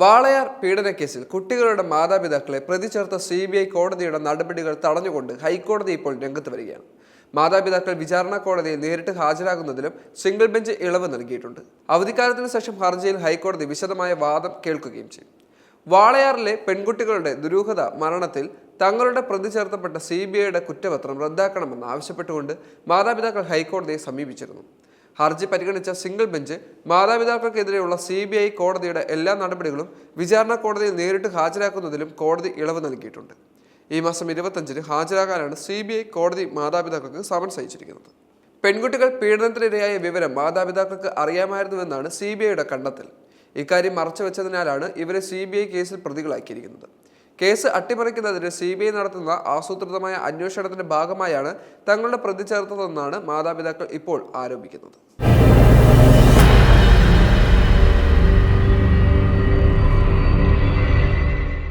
വാളയാർ പീഡനക്കേസിൽ കുട്ടികളുടെ മാതാപിതാക്കളെ പ്രതി ചേർത്ത സി ബി ഐ കോടതിയുടെ നടപടികൾ തടഞ്ഞുകൊണ്ട് ഹൈക്കോടതി ഇപ്പോൾ രംഗത്ത് വരികയാണ്. മാതാപിതാക്കൾ വിചാരണ കോടതിയിൽ നേരിട്ട് ഹാജരാകുന്നതിലും സിംഗിൾ ബെഞ്ച് ഇളവ് നൽകിയിട്ടുണ്ട്. അവധിക്കാലത്തിന് ശേഷം ഹർജിയിൽ ഹൈക്കോടതി വിശദമായ വാദം കേൾക്കുകയും ചെയ്യും. വാളയാറിലെ പെൺകുട്ടികളുടെ ദുരൂഹത മരണത്തിൽ തങ്ങളുടെ പ്രതി ചേർത്തപ്പെട്ട സി ബി ഐയുടെ കുറ്റപത്രം റദ്ദാക്കണമെന്ന് ആവശ്യപ്പെട്ടുകൊണ്ട് മാതാപിതാക്കൾ ഹൈക്കോടതിയെ സമീപിച്ചിരുന്നു. ഹർജി പരിഗണിച്ച സിംഗിൾ ബെഞ്ച് മാതാപിതാക്കൾക്കെതിരെയുള്ള സി ബി ഐ കോടതിയുടെ എല്ലാ നടപടികളും വിചാരണ കോടതിയിൽ നേരിട്ട് ഹാജരാക്കുന്നതിലും കോടതി ഇളവ് നൽകിയിട്ടുണ്ട്. ഈ മാസം ഇരുപത്തഞ്ചിന് ഹാജരാകാനാണ് സി ബി ഐ കോടതി മാതാപിതാക്കൾക്ക് സമൻസ് അയച്ചിരിക്കുന്നത്. പെൺകുട്ടികൾ പീഡനത്തിനിരയായ വിവരം മാതാപിതാക്കൾക്ക് അറിയാമായിരുന്നുവെന്നാണ് സി ബി ഐയുടെ കണ്ടെത്തൽ. ഇക്കാര്യം മറച്ചുവെച്ചതിനാലാണ് ഇവരെ സി ബി ഐ കേസിൽ പ്രതികളാക്കിയിരിക്കുന്നത്. കേസ് അട്ടിമറിക്കുന്നതിന് സി ബി ഐ നടത്തുന്ന ആസൂത്രിതമായ അന്വേഷണത്തിന്റെ ഭാഗമായാണ് തങ്ങളുടെ പ്രതി ചേർത്തതെന്നാണ് മാതാപിതാക്കൾ ഇപ്പോൾ ആരോപിക്കുന്നത്.